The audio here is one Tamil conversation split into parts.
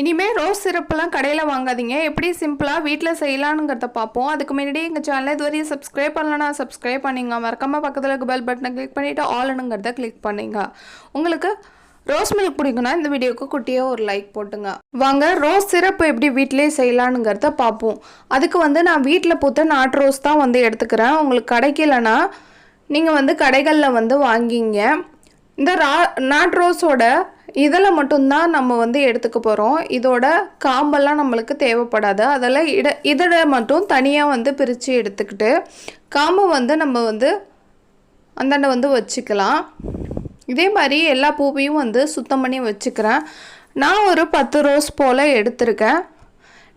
இனிமேல் ரோஸ் சிரப்பெல்லாம் கடையில் வாங்காதீங்க. எப்படி சிம்பிளாக வீட்டில் செய்யலானுங்கிறத பார்ப்போம். அதுக்கு முன்னாடி எங்கள் சேனலை இதுவரையும் சப்ஸ்கிரைப் பண்ணலன்னா சப்ஸ்கிரைப் பண்ணிங்க. மறக்காமல் பக்கத்தில் இருக்க பெல் பட்டனை கிளிக் பண்ணிவிட்டு ஆல்னுங்கிறத கிளிக் பண்ணிங்க. உங்களுக்கு ரோஸ் மில்க் பிடிக்குன்னா இந்த வீடியோக்கு குட்டியாக ஒரு லைக் போட்டுங்க. வாங்க ரோஸ் சிரப்பு எப்படி வீட்டிலே செய்யலானுங்கிறத பார்ப்போம். அதுக்கு வந்து நான் வீட்டில் பூத்த நாட்டு ரோஸ் தான் வந்து எடுத்துக்கிறேன். உங்களுக்கு கிடைக்கலனா நீங்கள் வந்து கடைகளில் வந்து வாங்கிங்க. இந்த ரா நாட் ரோஸோட இதில் மட்டும்தான் நம்ம வந்து எடுத்துக்க போகிறோம். இதோட காம்பெல்லாம் நம்மளுக்கு தேவைப்படாது. அதெல்லாம் இட இதழை மட்டும் தனியாக வந்து பிரித்து எடுத்துக்கிட்டு காம்பை வந்து நம்ம வந்து அந்தாண்ட வந்து வச்சுக்கலாம். இதே மாதிரி எல்லா பூவையும் வந்து சுத்தம் பண்ணி வச்சுக்கிறேன். நான் ஒரு பத்து ரோஸ் போல் எடுத்திருக்கேன்.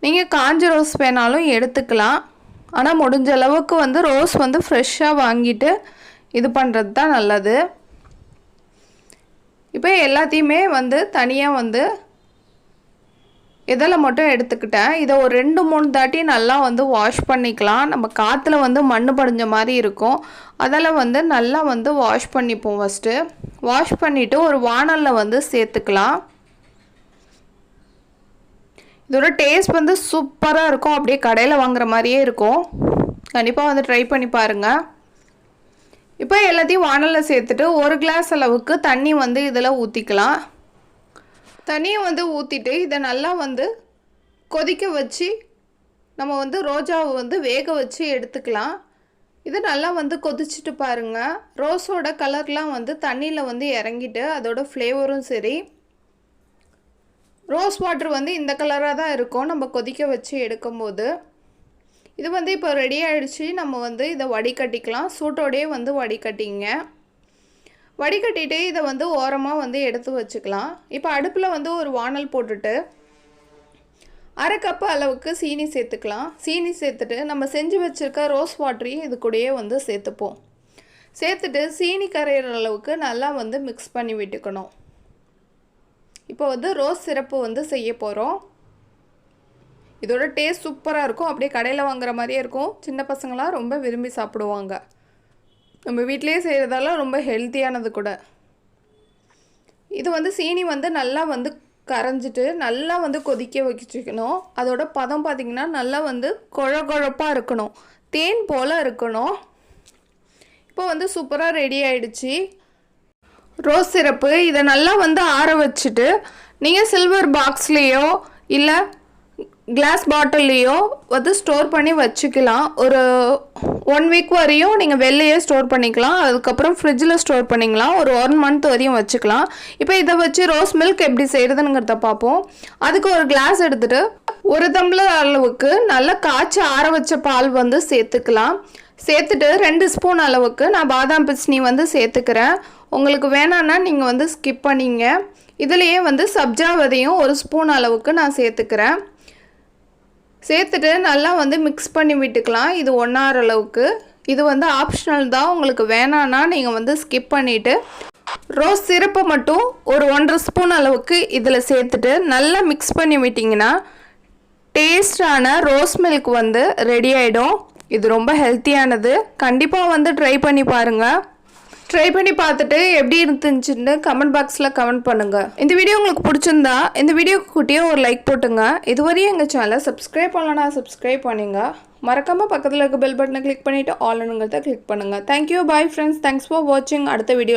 நீங்கள் காஞ்ச ரோஸ் வேணாலும் எடுத்துக்கலாம். ஆனால் முடிஞ்ச அளவுக்கு வந்து ரோஸ் வந்து ஃப்ரெஷ்ஷாக வாங்கிட்டு இது பண்ணுறது தான் நல்லது. இப்போ எல்லாத்தையுமே வந்து தனியாக வந்து இதில் மட்டும் எடுத்துக்கிட்டேன். இதை ஒரு ரெண்டு மூணு தாட்டி நல்லா வந்து வாஷ் பண்ணிக்கலாம். நம்ம காற்றுல வந்து மண் படிஞ்ச மாதிரி இருக்கும். அதில் வந்து நல்லா வந்து வாஷ் பண்ணிப்போம் ஃபஸ்ட்டு வாஷ் பண்ணிவிட்டு ஒரு வானலில் வந்து சேர்த்துக்கலாம். இதோட டேஸ்ட் வந்து சூப்பராக இருக்கும். அப்படியே கடையில் வாங்குற மாதிரியே இருக்கும். கண்டிப்பாக வந்து ட்ரை பண்ணி பாருங்கள் இப்போ எல்லாத்தையும் வானலில் சேர்த்துட்டு ஒரு கிளாஸ் அளவுக்கு தண்ணி வந்து இதில் ஊற்றிக்கலாம் தண்ணியை வந்து ஊற்றிட்டு இதை நல்லா வந்து கொதிக்க வச்சு நம்ம வந்து ரோஜாவை வந்து வேக வச்சு எடுத்துக்கலாம். இது நல்லா வந்து கொதிச்சுட்டு பாருங்கள் ரோஸோட கலர்லாம் வந்து தண்ணியில் வந்து இறங்கிட்டு அதோட ஃப்ளேவரும் சரி. ரோஸ் வாட்டர் வந்து இந்த கலராக தான் இருக்கும். நம்ம கொதிக்க வச்சு எடுக்கும்போது. இது வந்து இப்போ ரெடி ஆகிடுச்சு நம்ம வந்து இதை வடிகட்டிக்கலாம். சூட்டோடையே வந்து வடிகட்டிங்க. வடிகட்டிட்டு இதை வந்து ஓரமாக வந்து எடுத்து வச்சுக்கலாம். இப்போ அடுப்பில் வந்து ஒரு வானல் போட்டுட்டு அரை கப்பு அளவுக்கு சீனி சேர்த்துக்கலாம். சீனி சேர்த்துட்டு நம்ம செஞ்சு வச்சுருக்க ரோஸ் வாட்டரையும் இது கூடயே வந்து சேர்த்துப்போம். சேர்த்துட்டு சீனி கரையிற அளவுக்கு நல்லா வந்து மிக்ஸ் பண்ணி விட்டுக்கணும். இப்போ வந்து ரோஸ் சிரப்பு வந்து செய்ய போகிறோம் இதோட டேஸ்ட் சூப்பராக இருக்கும். அப்படியே கடையில் வாங்குற மாதிரியே இருக்கும். சின்ன பசங்களாம் ரொம்ப விரும்பி சாப்பிடுவாங்க. நம்ம வீட்டிலேயே செய்கிறதால ரொம்ப ஹெல்த்தியானது கூட. இது வந்து சீனி வந்து நல்லா வந்து கரைஞ்சிட்டு நல்லா வந்து கொதிக்க வச்சுக்கணும். அதோட பதம் பார்த்திங்கன்னா நல்லா வந்து குழகுழப்பாக இருக்கணும். தேன் போல் இருக்கணும். இப்போ வந்து சூப்பராக ரெடி ஆயிடுச்சு. ரோஸ் சிரப்பு இதை நல்லா வந்து ஆற வச்சுட்டு நீங்கள் சில்வர் பாக்ஸ்லேயோ இல்லை கிளாஸ் பாட்டில்லையோ வந்து ஸ்டோர் பண்ணி வச்சுக்கலாம். ஒரு ஒன் வீக் வரையும் நீங்கள் வெளிலையே ஸ்டோர் பண்ணிக்கலாம். அதுக்கப்புறம் ஃப்ரிட்ஜில் ஸ்டோர் பண்ணிக்கலாம். ஒரு ஒன் மந்த் வரையும் வச்சுக்கலாம். இப்போ இதை வச்சு ரோஸ் மில்க் எப்படி செய்கிறதுங்கிறத பார்ப்போம். அதுக்கு ஒரு கிளாஸ் எடுத்துகிட்டு ஒரு தம்ளர் அளவுக்கு நல்லா காய்ச்சி ஆற வச்ச பால் வந்து சேர்த்துக்கலாம். சேர்த்துட்டு ரெண்டு ஸ்பூன் அளவுக்கு நான் பாதாம் பிஸ்னி வந்து சேர்த்துக்கிறேன். உங்களுக்கு வேணான்னா நீங்கள் வந்து ஸ்கிப் பண்ணிங்க. இதுலேயே வந்து சப்ஜா விதையும் ஒரு ஸ்பூன் அளவுக்கு நான் சேர்த்துக்கிறேன். சேர்த்துட்டு நல்லா வந்து மிக்ஸ் பண்ணி விட்டுக்கலாம். இது ஒன்றார அளவுக்கு. இது வந்து ஆப்ஷனல் தான். உங்களுக்கு வேணான்னா நீங்கள் வந்து ஸ்கிப் பண்ணிவிட்டு ரோஸ் சிரப்பை மட்டும் ஒரு ஒன்றரை ஸ்பூன் அளவுக்கு இதில் சேர்த்துட்டு நல்லா மிக்ஸ் பண்ணி விட்டிங்கன்னா டேஸ்டான ரோஸ் மில்க் வந்து ரெடி ஆகிடும் இது ரொம்ப ஹெல்த்தியானது கண்டிப்பாக வந்து ட்ரை பண்ணி பாருங்கள் ட்ரை பண்ணி பார்த்துட்டு எப்படி இருந்துச்சுன்னு கமெண்ட் பாக்ஸில் கமெண்ட் பண்ணுங்கள் இந்த வீடியோ உங்களுக்கு பிடிச்சிருந்தா இந்த வீடியோக்கு கூட்டியே ஒரு லைக் போட்டுங்க. இதுவரையும் எங்கள் சேனலை சப்ஸ்கிரைப் பண்ணலன்னா சப்ஸ்கிரைப் பண்ணுங்க. மறக்காமல் பக்கத்தில் இருக்க பெல் பட்டனை கிளிக் பண்ணிவிட்டு ஆல்னுங்கிறத கிளிக் பண்ணுங்கள் thank you bye friends thanks for வாட்சிங் அடுத்த வீடியோ